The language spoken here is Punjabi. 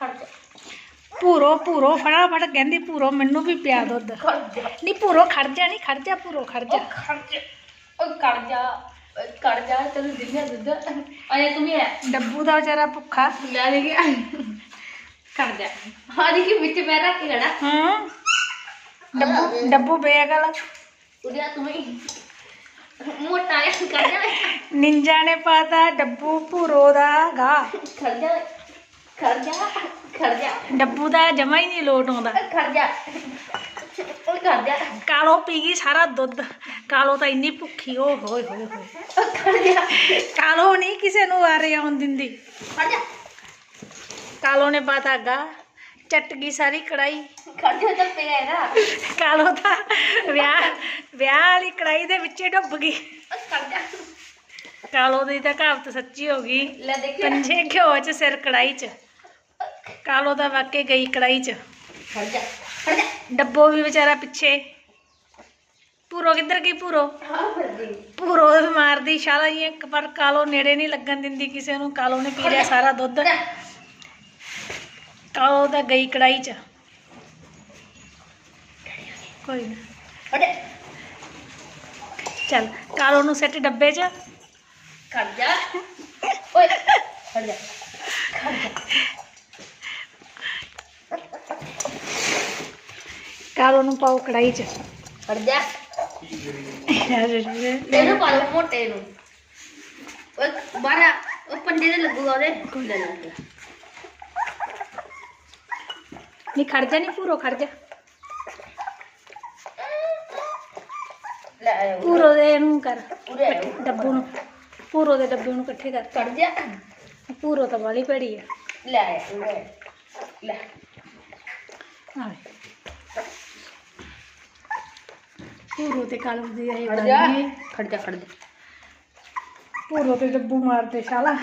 ਖੜ ਜਾ। ਪੂਰੋ ਪੂਰੋ ਫਟਾਫਟ ਕਹਿੰਦੀ ਪੂਰੋ ਮੈਨੂੰ ਵੀ ਪਿਆ ਦੁੱਧ। ਖੜ ਜਾ। ਨਹੀਂ ਪੂਰੋ ਖੜ ਜਾ ਨਹੀਂ ਖੜ ਜਾ ਪੂਰੋ ਖੜ ਜਾ। ਉਹ ਖੜ ਜਾ। ਉਹ ਖੜ ਜਾ। ਉਹ ਖੜ ਜਾ ਤੈਨੂੰ ਦਿੰਦਾ ਦੁੱਧ। ਆਇਆ ਤੂੰ ਵੀ ਹੈ ਡੱਬੂ ਦਾ ਵਿਚਾਰਾ ਭੁੱਖਾ। ਲੈ ਲੈ ਕੇ ਖੜ ਜਾ। ਹਾਂ ਦੇਖੀ ਵਿੱਚ ਪੈਰ ਰੱਖ ਕੇ ਖੜਾ। ਹਾਂ। ਡੱਬੂ ਡੱਬੂ ਬੇਅਕਲ। ਉੜਿਆ ਤੂੰ ਵੀ। ਮੋਟਾ ਹੈ ਖੜ ਜਾ। ਨਿੰਜਾ ਨੇ ਪਾਤਾ ਡੱਬੂ ਪੂਰੋ ਦਾ ਗਾ ਖੜ ਜਾ। ਖੜ ਜਾ। ਖੜ ਜਾ। ਡੱਬੂ ਦਾ ਜਮਾ ਹੀ ਨਹੀਂ ਲੋਟ ਆਉਂਦਾ। ਖੜ ਜਾ। ਉਹ ਖੜ ਜਾ। ਕਾਲੋ ਪੀ ਗਈ ਸਾਰਾ ਦੁੱਧ। ਕਾਲੋ ਤਾਂ ਇੰਨੀ ਭੁੱਖੀ ਓ ਹੋਏ ਹੋਏ ਹੋਏ। ਖੜ ਜਾ। ਕਾਲੋ ਨਹੀਂ ਕਿਸੇ ਨੂੰ ਵਾਰੇ ਆਉਣ ਦਿੰਦੀ। ਖੜ ਜਾ। ਕਾਲੋ ਨੇ ਪਾਤਾ ਗਾ ਚੱਟ ਗਈ ਸਾਰੀ ਕੜਾਈ। ਖੜ ਜਾ ਤਾਂ ਪਿਆ ਹੈ ਨਾ ਕਾਲੋ ਤਾਂ ਵਿਆਹ ਵਿਆਹ ਵਾਲੀ ਕੜਾਈ ਦੇ ਵਿੱਚੇ ਡੁੱਬ ਗਈ। ਉਹ ਖੜ ਜਾ। ਕਾਲੋ ਦੀ ਤਾਂ ਕਹਾਵਤ ਸੱਚੀ ਹੋ ਗਈ। ਲੈ ਦੇਖੀ। ਪੰਜੇ ਘਿਓ 'ਚ ਸਿਰ ਕੜਾਈ 'ਚ। ਕਾਲੋ ਤਾਂ ਵਾਕੇ ਗਈ ਕੜਾਈ 'ਚ। ਜਾ ਜਾ। ਡੱਬੋ ਵੀ ਵਿਚਾਰਾ ਪਿੱਛੇ। ਪੂਰੋ ਕਿੱਧਰ ਗਈ ਪੂਰੋ ਫਰਦੀ ਪੂਰੋ ਮਾਰਦੀ ਛਾਲਾਂ ਹੀ ਇੱਕ ਪਰ ਕਾਲੋ ਨੇੜੇ ਨਹੀਂ ਲੱਗਣ ਦਿੰਦੀ ਕਿਸੇ ਨੂੰ। ਕਾਲੋ ਨੇ ਪੀ ਲਿਆ ਸਾਰਾ ਦੁੱਧ। ਕਾਲੋ ਤਾਂ ਗਈ ਕੜਾਈ 'ਚ। ਕੋਈ ਨਾ। ਜਾ। ਚੱਲ ਕਾਲੋ ਨੂੰ ਸੱਟ ਡੱਬੇ 'ਚ। ਖੜ ਜਾ। ਓਏ ਖੜ ਜਾ। ਖੜ ਜਾ ਕਾਲੋ ਨੂੰ ਪਾਓ ਕੜਾਈ 'ਚ ਖੜ ਜਾ ਇਹਨੂੰ ਪਾ ਲਓ ਮੋਟੇ ਨੂੰ ਓਏ ਬਾਰਾ ਉਹ ਪੰਜੇ ਤੇ ਲੱਗੂਗਾ ਉਹਦੇ ਲੈ ਲੈ ਨਹੀਂ ਖੜ ਜਾ ਨਹੀਂ ਪੂਰੋ ਖੜ ਜਾ ਲੈ ਆਇਓ। ਪੂਰੋ ਦੇ ਇਹਨੂੰ ਕਰ ਆਇਓ। ਡੱਬੂ ਨੂੰ ਪੂਰੋ ਦੇ ਡੱਬੇ ਨੂੰ ਇਕੱਠੇ ਕਰ ਖੜ ਜਾ ਪੂਰੋ ਤਾਂ ਵਾਲੀ ਭੈੜੀ ਆ ਲੈ। ਲੈ ਪੂਰੋ ਤੇ ਕਾਲੂ ਦੀ ਇਹ ਖੜ ਜਾ। ਖੜ ਜਾ ਖੜ ਜਾ। ਪੂਰੋ ਤੇ ਡੱਬੂ ਮਾਰਦੇ ਸ਼ਾਲਾ।